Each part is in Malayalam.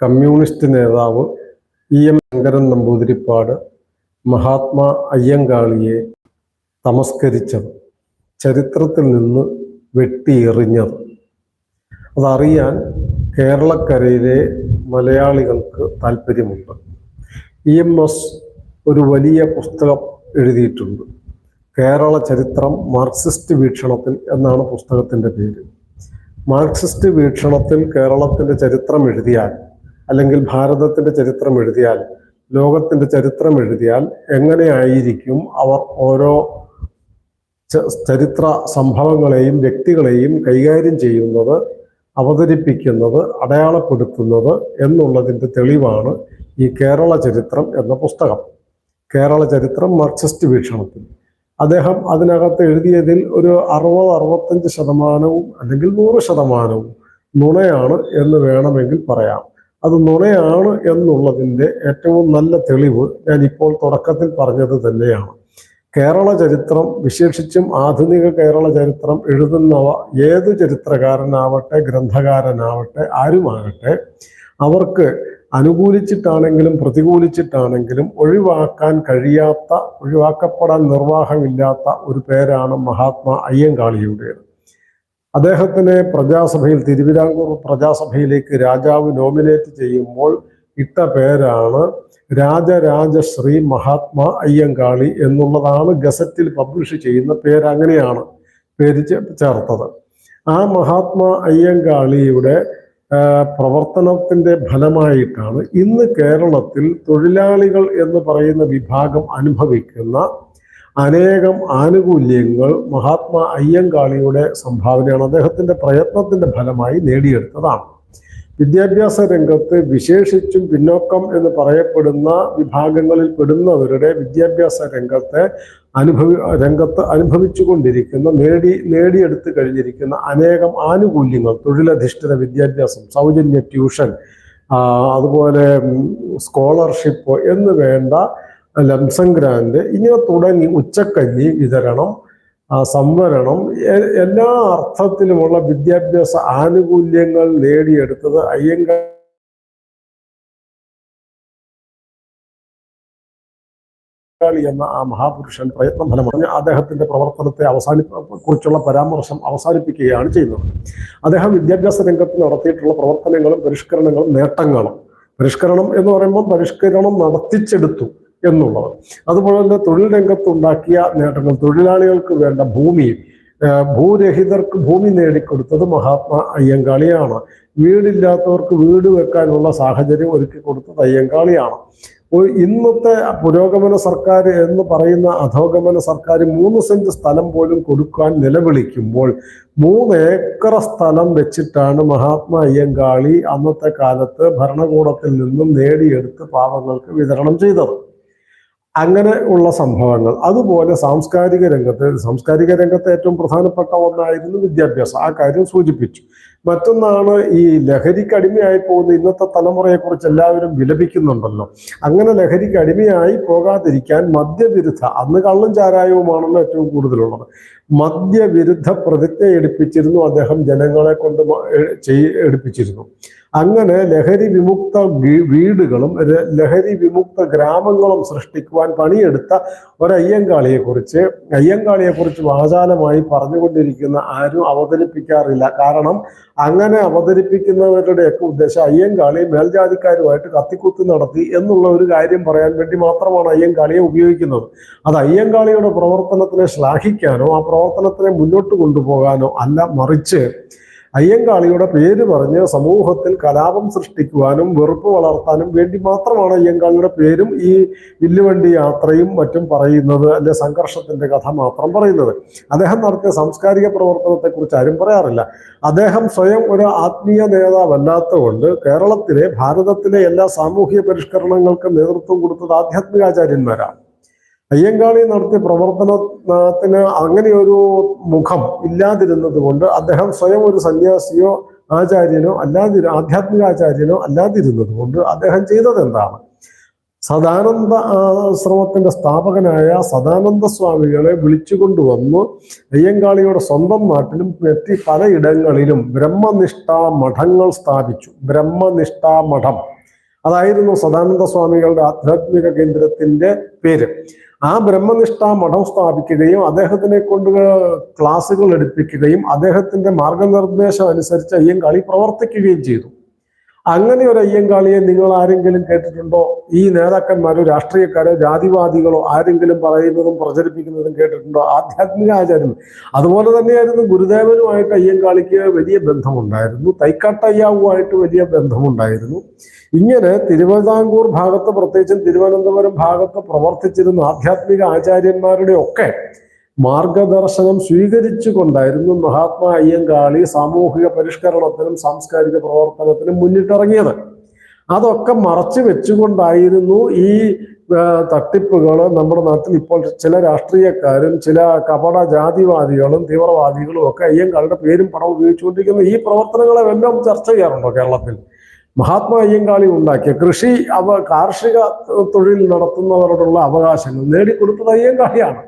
കമ്മ്യൂണിസ്റ്റ് നേതാവ് ഇ എം ശങ്കരൻ നമ്പൂതിരിപ്പാട് മഹാത്മാ അയ്യങ്കാളിയെ തമസ്കരിച്ചത് ചരിത്രത്തിൽ നിന്ന് വെട്ടിയെറിഞ്ഞത് അതറിയാൻ കേരളക്കരയിലെ മലയാളികൾക്ക് താല്പര്യമുണ്ട് ഇ എം എസ് ഒരു വലിയ പുസ്തകം എഴുതിയിട്ടുണ്ട്. കേരള ചരിത്രം മാർക്സിസ്റ്റ് വീക്ഷണത്തിൽ എന്നാണ് പുസ്തകത്തിന്റെ പേര്. മാർക്സിസ്റ്റ് വീക്ഷണത്തിൽ കേരളത്തിന്റെ ചരിത്രം എഴുതിയാൽ അല്ലെങ്കിൽ ഭാരതത്തിന്റെ ചരിത്രം എഴുതിയാൽ ലോകത്തിന്റെ ചരിത്രം എഴുതിയാൽ എങ്ങനെയായിരിക്കും അവർ ഓരോ ചരിത്ര സംഭവങ്ങളെയും വ്യക്തികളെയും കൈകാര്യം ചെയ്യുന്നത് അവതരിപ്പിക്കുന്നത് അടയാളപ്പെടുത്തുന്നത് എന്നുള്ളതിന്റെ തെളിവാണ് ഈ കേരള ചരിത്രം എന്ന പുസ്തകം. കേരള ചരിത്രം മാർക്സിസ്റ്റ് വീക്ഷണത്തിൽ. അദ്ദേഹം അതിനകത്ത് എഴുതിയതിൽ ഒരു അറുപത് അറുപത്തഞ്ച് ശതമാനവും അല്ലെങ്കിൽ നൂറ് ശതമാനവും നുണയാണ് എന്ന് വേണമെങ്കിൽ പറയാം. അത് നുണയാണ് എന്നുള്ളതിന്റെ ഏറ്റവും നല്ല തെളിവ് ഞാൻ ഇപ്പോൾ തുടക്കത്തിൽ പറഞ്ഞത് തന്നെയാണ്. കേരള ചരിത്രം വിശേഷിച്ചും ആധുനിക കേരള ചരിത്രം എഴുതുന്നവ ഏത് ചരിത്രകാരനാവട്ടെ ഗ്രന്ഥകാരനാവട്ടെ ആരുമാകട്ടെ അവർക്ക് അനുകൂലിച്ചിട്ടാണെങ്കിലും പ്രതികൂലിച്ചിട്ടാണെങ്കിലും ഒഴിവാക്കാൻ കഴിയാത്ത ഒഴിവാക്കപ്പെടാൻ നിർവാഹമില്ലാത്ത ഒരു പേരാണ് മഹാത്മാ അയ്യങ്കാളിയുടേത്. അദ്ദേഹത്തിനെ പ്രജാസഭയിൽ തിരുവിതാംകൂർ പ്രജാസഭയിലേക്ക് രാജാവ് നോമിനേറ്റ് ചെയ്യുമ്പോൾ ഇട്ട പേരാണ് രാജരാജ ശ്രീ മഹാത്മാ അയ്യങ്കാളി എന്നുള്ളതാണ് ഗസറ്റിൽ പബ്ലിഷ് ചെയ്യുന്ന പേര് അങ്ങനെയാണ് പേര് ചേർത്തത്. ആ മഹാത്മാ അയ്യങ്കാളിയുടെ പ്രവർത്തനത്തിന്റെ ഫലമായിട്ടാണ് ഇന്ന് കേരളത്തിൽ തൊഴിലാളികൾ എന്ന് പറയുന്ന വിഭാഗം അനുഭവിക്കുന്ന അനേകം ആനുകൂല്യങ്ങൾ മഹാത്മാ അയ്യങ്കാളിയുടെ സംഭാവനയാണ്. അദ്ദേഹത്തിന്റെ പ്രയത്നത്തിന്റെ ഫലമായി നേടിയെടുത്തതാണ്. വിദ്യാഭ്യാസ രംഗത്ത് വിശേഷിച്ചും പിന്നോക്കം എന്ന് പറയപ്പെടുന്ന വിഭാഗങ്ങളിൽ പെടുന്നവരുടെ വിദ്യാഭ്യാസ രംഗത്തെ അനുഭവി രംഗത്ത് അനുഭവിച്ചു കൊണ്ടിരിക്കുന്ന നേടി നേടിയെടുത്ത് കഴിഞ്ഞിരിക്കുന്ന അനേകം ആനുകൂല്യങ്ങൾ തൊഴിലധിഷ്ഠിത വിദ്യാഭ്യാസം സൗജന്യ ട്യൂഷൻ അതുപോലെ സ്കോളർഷിപ്പ് എന്ന് വേണ്ട ലംസം ഇങ്ങനെ തുടങ്ങി ഉച്ചക്കഞ്ഞി വിതരണം സംവരണം എല്ലാ അർത്ഥത്തിലുമുള്ള വിദ്യാഭ്യാസ ആനുകൂല്യങ്ങൾ നേടിയെടുത്തത് അയ്യങ്ക എന്ന ആ മഹാപുരുഷൻ പ്രയത്നം ഫലമാണ് അദ്ദേഹത്തിന്റെ പ്രവർത്തനത്തെ അവസാനി കുറിച്ചുള്ള പരാമർശം അവസാനിപ്പിക്കുകയാണ് ചെയ്യുന്നത്. അദ്ദേഹം വിദ്യാഭ്യാസ രംഗത്ത് നടത്തിയിട്ടുള്ള പ്രവർത്തനങ്ങളും പരിഷ്കരണങ്ങളും നേട്ടങ്ങളും. പരിഷ്കരണം എന്ന് പറയുമ്പോൾ പരിഷ്കരണം നടത്തിച്ചെടുത്തു. എന്നുള്ളത്. അതുപോലെ തന്നെ തൊഴിൽ രംഗത്തുണ്ടാക്കിയ നേട്ടങ്ങൾ തൊഴിലാളികൾക്ക് വേണ്ട ഭൂമി ഭൂരഹിതർക്ക് ഭൂമി നേടിക്കൊടുത്തത് മഹാത്മാ അയ്യങ്കാളിയാണ്. വീടില്ലാത്തവർക്ക് വീട് വെക്കാനുള്ള സാഹചര്യം ഒരുക്കി കൊടുത്തത് അയ്യങ്കാളിയാണ്. ഇന്നത്തെ പുരോഗമന സർക്കാർ എന്ന് പറയുന്ന അധോഗമന സർക്കാർ മൂന്ന് സെന്റ് സ്ഥലം പോലും കൊടുക്കാൻ നിലവിളിക്കുമ്പോൾ മൂന്ന് ഏക്കർ സ്ഥലം വെച്ചിട്ടാണ് മഹാത്മാ അയ്യങ്കാളി അന്നത്തെ കാലത്ത് ഭരണകൂടത്തിൽ നിന്നും നേടിയെടുത്ത് പാവങ്ങൾക്ക് വിതരണം ചെയ്തത്. അങ്ങനെ ഉള്ള സംഭവങ്ങൾ. അതുപോലെ സാംസ്കാരിക രംഗത്ത് സാംസ്കാരിക രംഗത്ത് ഏറ്റവും പ്രധാനപ്പെട്ട ഒന്നായിരുന്നു വിദ്യാഭ്യാസം. ആ കാര്യം സൂചിപ്പിച്ചു. മറ്റൊന്നാണ് ഈ ലഹരിക്ക് അടിമയായി പോകുന്ന ഇന്നത്തെ തലമുറയെക്കുറിച്ച് എല്ലാവരും വിലപിക്കുന്നുണ്ടല്ലോ. അങ്ങനെ ലഹരിക്ക് അടിമയായി പോകാതിരിക്കാൻ മദ്യവിരുദ്ധ അന്ന് കള്ളും ചാരായവുമാണല്ലോ ഏറ്റവും കൂടുതലുള്ളത്. മദ്യവിരുദ്ധ പ്രതിജ്ഞ എടുപ്പിച്ചിരുന്നു അദ്ദേഹം ജനങ്ങളെ കൊണ്ട് എടുപ്പിച്ചിരുന്നു. അങ്ങനെ ലഹരി വിമുക്ത വീടുകളും ലഹരി വിമുക്ത ഗ്രാമങ്ങളും സൃഷ്ടിക്കുവാൻ പണിയെടുത്ത ഒരയ്യങ്കാളിയെ കുറിച്ച് അയ്യങ്കാളിയെ കുറിച്ച് വാചാലമായി പറഞ്ഞുകൊണ്ടിരിക്കുന്ന ആരും അവതരിപ്പിക്കാറില്ല. കാരണം അങ്ങനെ അവതരിപ്പിക്കുന്നവരുടെയൊക്കെ ഉദ്ദേശം അയ്യങ്കാളി മേൽജാതിക്കാരുമായിട്ട് കത്തിക്കുത്തി നടത്തി എന്നുള്ള ഒരു കാര്യം പറയാൻ വേണ്ടി മാത്രമാണ് അയ്യങ്കാളിയെ ഉപയോഗിക്കുന്നത്. അത് അയ്യങ്കാളിയുടെ പ്രവർത്തനത്തിനെ ശ്ലാഘിക്കാനോ ആ പ്രവർത്തനത്തിനെ മുന്നോട്ട് കൊണ്ടുപോകാനോ അല്ല മറിച്ച് അയ്യങ്കാളിയുടെ പേര് പറഞ്ഞ് സമൂഹത്തിൽ കലാപം സൃഷ്ടിക്കുവാനും വെറുപ്പ് വളർത്താനും വേണ്ടി മാത്രമാണ് അയ്യങ്കാളിയുടെ പേരും ഈ വില്ലുവണ്ടി യാത്രയും മറ്റും പറയുന്നത് അല്ലെ സംഘർഷത്തിന്റെ കഥ മാത്രം പറയുന്നത്. അദ്ദേഹം നടത്തിയ സാംസ്കാരിക പ്രവർത്തനത്തെക്കുറിച്ച് ആരും പറയാറില്ല. അദ്ദേഹം സ്വയം ഒരു ആത്മീയ നേതാവല്ലാത്തതുകൊണ്ട് കേരളത്തിലെ ഭാരതത്തിലെ എല്ലാ സാമൂഹ്യ പരിഷ്കരണങ്ങൾക്കും നേതൃത്വം കൊടുത്തത് ആധ്യാത്മികാചാര്യന്മാരാണ്. അയ്യങ്കാളി നടത്തിയ പ്രവർത്തനത്തിന് ഒരു മുഖം ഇല്ലാതിരുന്നത് കൊണ്ട് അദ്ദേഹം സ്വയം ഒരു സന്യാസിയോ ആചാര്യനോ അല്ലാതി ആധ്യാത്മിക ആചാര്യനോ അല്ലാതിരുന്നത് കൊണ്ട് അദ്ദേഹം ചെയ്തത് എന്താണ്? സദാനന്ദ ആശ്രമത്തിന്റെ സ്ഥാപകനായ സദാനന്ദ സ്വാമികളെ വിളിച്ചുകൊണ്ടുവന്ന് അയ്യങ്കാളിയുടെ സ്വന്തം നാട്ടിലും എത്തി പലയിടങ്ങളിലും ബ്രഹ്മനിഷ്ഠാ മഠങ്ങൾ സ്ഥാപിച്ചു. ബ്രഹ്മനിഷ്ഠാ മഠം. അതായിരുന്നു സദാനന്ദ സ്വാമികളുടെ ആധ്യാത്മിക കേന്ദ്രത്തിന്റെ പേര്. ആ ബ്രഹ്മനിഷ്ഠ മഠം സ്ഥാപിക്കുകയും അദ്ദേഹത്തിനെ കൊണ്ട് ക്ലാസ്സുകൾ എടുപ്പിക്കുകയും അദ്ദേഹത്തിന്റെ മാർഗനിർദ്ദേശം അനുസരിച്ച് അയ്യങ്കാളി പ്രവർത്തിക്കുകയും ചെയ്തു. അങ്ങനെ ഒരു അയ്യങ്കാളിയെ നിങ്ങൾ ആരെങ്കിലും കേട്ടിട്ടുണ്ടോ? ഈ നേതാക്കന്മാരോ രാഷ്ട്രീയക്കാരോ ജാതിവാദികളോ ആരെങ്കിലും പറയുന്നതും പ്രചരിപ്പിക്കുന്നതും കേട്ടിട്ടുണ്ടോ? ആധ്യാത്മിക ആചാര്യം അതുപോലെ തന്നെയായിരുന്നു ഗുരുദേവനുമായിട്ട് അയ്യങ്കാളിക്ക് വലിയ ബന്ധമുണ്ടായിരുന്നു. തൈക്കാട്ടയ്യാവുമായിട്ട് വലിയ ബന്ധമുണ്ടായിരുന്നു. ഇങ്ങനെ തിരുവിതാംകൂർ ഭാഗത്ത് പ്രത്യേകിച്ചും തിരുവനന്തപുരം ഭാഗത്ത് പ്രവർത്തിച്ചിരുന്ന ആധ്യാത്മിക ആചാര്യന്മാരുടെ ഒക്കെ മാർഗദർശനം സ്വീകരിച്ചു കൊണ്ടായിരുന്നു മഹാത്മാ അയ്യങ്കാളി സാമൂഹിക പരിഷ്കരണത്തിനും സാംസ്കാരിക പ്രവർത്തനത്തിനും മുന്നിട്ടിറങ്ങിയത്. അതൊക്കെ മറച്ചു വെച്ചുകൊണ്ടായിരുന്നു ഈ തട്ടിപ്പുകൾ നമ്മുടെ നാട്ടിൽ ഇപ്പോൾ ചില രാഷ്ട്രീയക്കാരും ചില കപട ജാതിവാദികളും തീവ്രവാദികളും ഒക്കെ അയ്യങ്കാളിയുടെ പേരും പണം ഉപയോഗിച്ചുകൊണ്ടിരിക്കുന്ന ഈ പ്രവർത്തനങ്ങളെ എല്ലാം ചർച്ച ചെയ്യാറുണ്ടോ കേരളത്തിൽ? മഹാത്മാ അയ്യങ്കാളി ഉണ്ടാക്കിയ കൃഷി അവ കാർഷിക തൊഴിൽ നടത്തുന്നവരോടുള്ള അവകാശങ്ങൾ നേടിക്കൊടുത്തത് അയ്യങ്കാളിയാണ്.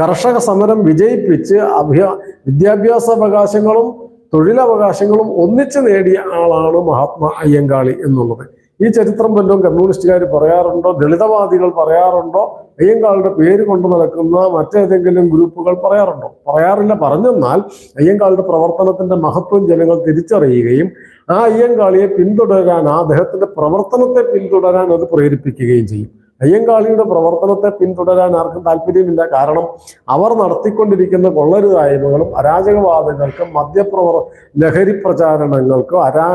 കർഷക സമരം വിജയിപ്പിച്ച് അഭ്യ വിദ്യാഭ്യാസ അവകാശങ്ങളും തൊഴിലവകാശങ്ങളും ഒന്നിച്ചു നേടിയ ആളാണ് മഹാത്മാ അയ്യങ്കാളി എന്നുള്ളത്. ഈ ചരിത്രം വല്ലതും കമ്മ്യൂണിസ്റ്റുകാർ പറയാറുണ്ടോ? ദളിതവാദികൾ പറയാറുണ്ടോ? അയ്യങ്കാളുടെ പേര് കൊണ്ട് നടക്കുന്ന മറ്റേതെങ്കിലും ഗ്രൂപ്പുകൾ പറയാറുണ്ടോ? പറയാറില്ല. പറഞ്ഞെന്നാൽ അയ്യങ്കാളുടെ പ്രവർത്തനത്തിന്റെ മഹത്വം ജനങ്ങൾ തിരിച്ചറിയുകയും ആ അയ്യങ്കാളിയെ പിന്തുടരാൻ ആ അദ്ദേഹത്തിന്റെ പ്രവർത്തനത്തെ പിന്തുടരാൻ അത് പ്രേരിപ്പിക്കുകയും ചെയ്യും. അയ്യങ്കാളിയുടെ പ്രവർത്തനത്തെ പിന്തുടരാൻ ആർക്കും താല്പര്യമില്ല. കാരണം അവർ നടത്തിക്കൊണ്ടിരിക്കുന്ന കൊള്ളരുതായ്മകളും അരാജകവാദങ്ങൾക്കും മദ്യപ്രവർ ലഹരി പ്രചാരണങ്ങൾക്കും അരാ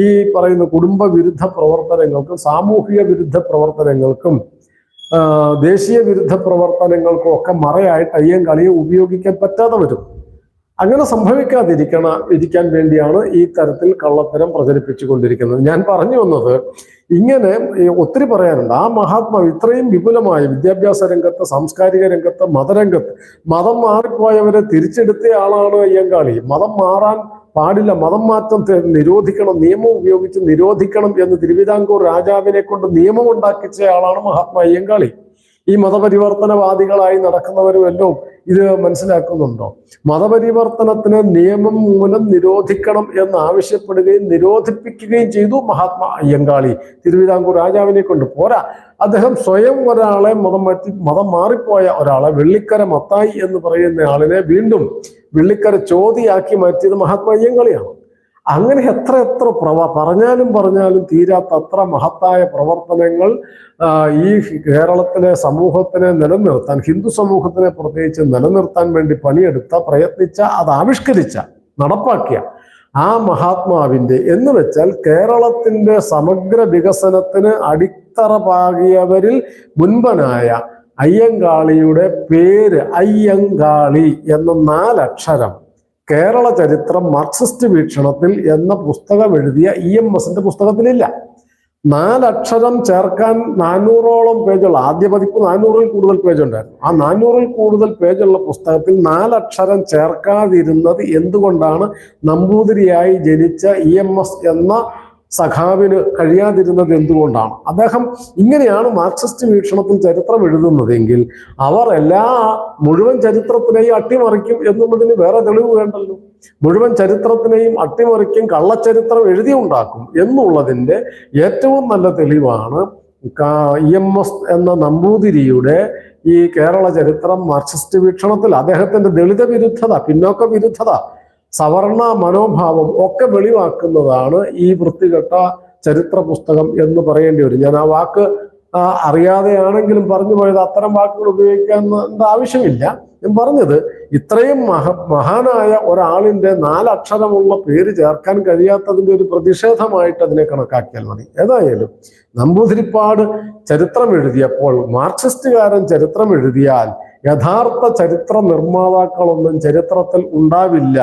ഈ പറയുന്ന കുടുംബ വിരുദ്ധ പ്രവർത്തനങ്ങൾക്കും സാമൂഹിക വിരുദ്ധ പ്രവർത്തനങ്ങൾക്കും ദേശീയ വിരുദ്ധ പ്രവർത്തനങ്ങൾക്കും ഒക്കെ മറയായിട്ട് അയ്യങ്കാളിയെ ഉപയോഗിക്കാൻ പറ്റാതെ വരും. അങ്ങനെ സംഭവിക്കാതിരിക്കണ ഇരിക്കാൻ വേണ്ടിയാണ് ഈ തരത്തിൽ കള്ളത്തരം പ്രചരിപ്പിച്ചുകൊണ്ടിരിക്കുന്നത്. ഞാൻ പറഞ്ഞു വന്നത് ഇങ്ങനെ ഒത്തിരി പറയാനുണ്ട്. ആ മഹാത്മാവ് ഇത്രയും വിപുലമായ വിദ്യാഭ്യാസ രംഗത്ത് സാംസ്കാരിക രംഗത്ത് മതരംഗത്ത് മതം മാറിപ്പോയവരെ തിരിച്ചെടുത്ത ആളാണ് അയ്യങ്കാളി. മതം മാറാൻ പാടില്ല. മതം മാറ്റം നിരോധിക്കണം നിയമം ഉപയോഗിച്ച് നിരോധിക്കണം എന്ന് തിരുവിതാംകൂർ രാജാവിനെ കൊണ്ട് നിയമം ഉണ്ടാക്കിച്ച ആളാണ് മഹാത്മാ അയ്യങ്കാളി. ഈ മതപരിവർത്തനവാദികളായി നടക്കുന്നവരുമെല്ലാം ഇത് മനസ്സിലാക്കുന്നുണ്ടോ? മതപരിവർത്തനത്തിന് നിയമം മൂലം നിരോധിക്കണം എന്ന് ആവശ്യപ്പെടുകയും നിരോധിപ്പിക്കുകയും ചെയ്തു മഹാത്മാ അയ്യങ്കാളി. തിരുവിതാംകൂർ രാജാവിനെ കൊണ്ട് പോരാ. അദ്ദേഹം സ്വയം ഒരാളെ മതം മാറ്റി മതം മാറിപ്പോയ ഒരാളെ വെള്ളിക്കര മത്തായി എന്ന് പറയുന്ന ആളിനെ വീണ്ടും വെള്ളിക്കര ചോതിയാക്കി മാറ്റിയത് മഹാത്മാ അയ്യങ്കാളിയാണ്. അങ്ങനെ എത്ര എത്ര പ്രവ പറഞ്ഞാലും പറഞ്ഞാലും തീരാത്ത അത്ര മഹത്തായ പ്രവർത്തനങ്ങൾ ഈ കേരളത്തിലെ സമൂഹത്തിനെ നിലനിർത്താൻ ഹിന്ദു സമൂഹത്തിനെ പ്രത്യേകിച്ച് നിലനിർത്താൻ വേണ്ടി പണിയെടുത്ത പ്രയത്നിച്ച അത് ആവിഷ്കരിച്ച നടപ്പാക്കിയ ആ മഹാത്മാവിന്റെ എന്ന് വെച്ചാൽ കേരളത്തിന്റെ സമഗ്ര വികസനത്തിന് അടിത്തറ പാകിയവരിൽ മുൻപനായ അയ്യങ്കാളിയുടെ പേര് അയ്യങ്കാളി എന്ന നാലക്ഷരം. കേരള ചരിത്രം മാർക്സിസ്റ്റ് വീക്ഷണത്തിൽ എന്ന പുസ്തകം എഴുതിയ ഇ എം എസിന്റെ പുസ്തകത്തിലില്ല. നാലക്ഷരം ചേർക്കാൻ നാനൂറോളം പേജുള്ള ആദ്യ പതിപ്പ് നാനൂറിൽ കൂടുതൽ പേജ് ഉണ്ടായിരുന്നു ആ നാനൂറിൽ കൂടുതൽ പേജുള്ള പുസ്തകത്തിൽ നാലക്ഷരം ചേർക്കാതിരുന്നത് എന്തുകൊണ്ടാണ് നമ്പൂതിരിയായി ജനിച്ച ഇ എം എസ് എന്ന സഖാവിന് കഴിയാതിരുന്നത് എന്തുകൊണ്ടാണ്? അദ്ദേഹം ഇങ്ങനെയാണ് മാർക്സിസ്റ്റ് വീക്ഷണത്തിൽ ചരിത്രം എഴുതുന്നതെങ്കിൽ അവർ എല്ലാ മുഴുവൻ ചരിത്രത്തിനെയും അട്ടിമറിക്കും എന്നുള്ളതിന് വേറെ തെളിവ് വേണ്ടല്ലോ. മുഴുവൻ ചരിത്രത്തിനെയും അട്ടിമറിക്കും കള്ളച്ചരിത്രം എഴുതിയുണ്ടാക്കും എന്നുള്ളതിന്റെ ഏറ്റവും നല്ല തെളിവാണ് ഇ എം എസ് എന്ന നമ്പൂതിരിയുടെ ഈ കേരള ചരിത്രം മാർക്സിസ്റ്റ് വീക്ഷണത്തിൽ. അദ്ദേഹത്തിന്റെ ദളിത വിരുദ്ധത പിന്നോക്ക വിരുദ്ധത സവർണ മനോഭാവം ഒക്കെ വെളിവാക്കുന്നതാണ് ഈ വൃത്തികെട്ട ചരിത്ര പുസ്തകം എന്ന് പറയേണ്ടി വരും. ഞാൻ ആ വാക്ക് അറിയാതെയാണെങ്കിലും പറഞ്ഞു പോയത് അത്തരം വാക്കുകൾ ഉപയോഗിക്കാൻ ആവശ്യമില്ല. ഞാൻ പറഞ്ഞത് ഇത്രയും മഹ മഹാനായ ഒരാളിന്റെ നാലക്ഷരമുള്ള പേര് ചേർക്കാൻ കഴിയാത്തതിന്റെ ഒരു പ്രതിഷേധമായിട്ട് അതിനെ കണക്കാക്കിയാൽ മതി. ഏതായാലും നമ്പൂതിരിപ്പാട് ചരിത്രം എഴുതിയപ്പോൾ മാർക്സിസ്റ്റുകാരൻ ചരിത്രം എഴുതിയാൽ യഥാർത്ഥ ചരിത്ര നിർമ്മാതാക്കളൊന്നും ചരിത്രത്തിൽ ഉണ്ടാവില്ല.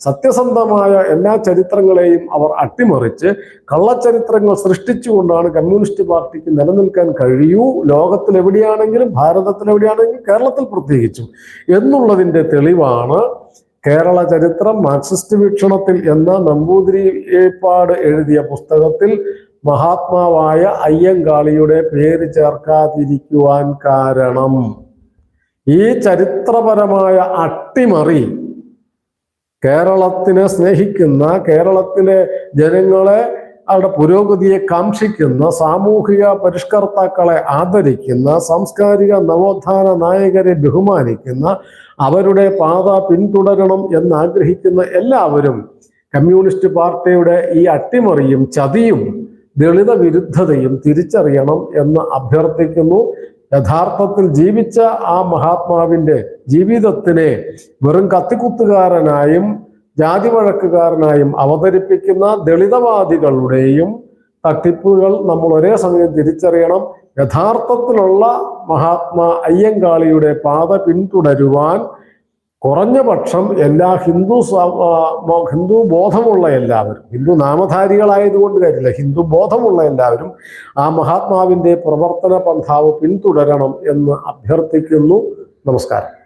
സത്യസന്ധമായ എല്ലാ ചരിത്രങ്ങളെയും അവർ അട്ടിമറിച്ച് കള്ളച്ചരിത്രങ്ങൾ സൃഷ്ടിച്ചുകൊണ്ടാണ് കമ്മ്യൂണിസ്റ്റ് പാർട്ടിക്ക് നിലനിൽക്കാൻ കഴിയൂ. ലോകത്തിൽ എവിടെയാണെങ്കിലും ഭാരതത്തിൽ എവിടെയാണെങ്കിലും കേരളത്തിൽ പ്രത്യേകിച്ചും. എന്നുള്ളതിന്റെ തെളിവാണ് കേരള ചരിത്രം മാർക്സിസ്റ്റ് വീക്ഷണത്തിൽ എന്ന നമ്പൂതിരി ഏപ്പാട് എഴുതിയ പുസ്തകത്തിൽ മഹാത്മാവായ അയ്യങ്കാളിയുടെ പേര് ചേർക്കാതിരിക്കുവാൻ കാരണം. ഈ ചരിത്രപരമായ അട്ടിമറി കേരളത്തിനെ സ്നേഹിക്കുന്ന കേരളത്തിലെ ജനങ്ങളെ അവരുടെ പുരോഗതിയെ കാംക്ഷിക്കുന്ന സാമൂഹിക പരിഷ്കർത്താക്കളെ ആദരിക്കുന്ന സാംസ്കാരിക നവോത്ഥാന നായകരെ ബഹുമാനിക്കുന്ന അവരുടെ പാത പിന്തുടരണം എന്നാഗ്രഹിക്കുന്ന എല്ലാവരും കമ്മ്യൂണിസ്റ്റ് പാർട്ടിയുടെ ഈ അട്ടിമറിയും ചതിയും ദളിത വിരുദ്ധതയും തിരിച്ചറിയണം എന്ന് അഭ്യർത്ഥിക്കുന്നു. യഥാർത്ഥത്തിൽ ജീവിച്ച ആ മഹാത്മാവിന്റെ ജീവിതത്തിനെ വെറും കത്തിക്കുത്തുകാരനായും ജാതി വഴക്കുകാരനായും അവതരിപ്പിക്കുന്ന ദളിതവാദികളുടെയും തട്ടിപ്പുകൾ നമ്മൾ ഒരേ സമയം തിരിച്ചറിയണം. യഥാർത്ഥത്തിലുള്ള മഹാത്മാ അയ്യങ്കാളിയുടെ പാത പിന്തുടരുവാൻ കുറഞ്ഞ പക്ഷം എല്ലാ ഹിന്ദു ഹിന്ദു ബോധമുള്ള എല്ലാവരും ഹിന്ദു നാമധാരികളായതുകൊണ്ട് കാര്യമില്ല ഹിന്ദു ബോധമുള്ള എല്ലാവരും ആ മഹാത്മാവിന്റെ പ്രവർത്തന പന്ഥാവ് പിന്തുടരണം എന്ന് അഭ്യർത്ഥിക്കുന്നു. നമസ്കാരം.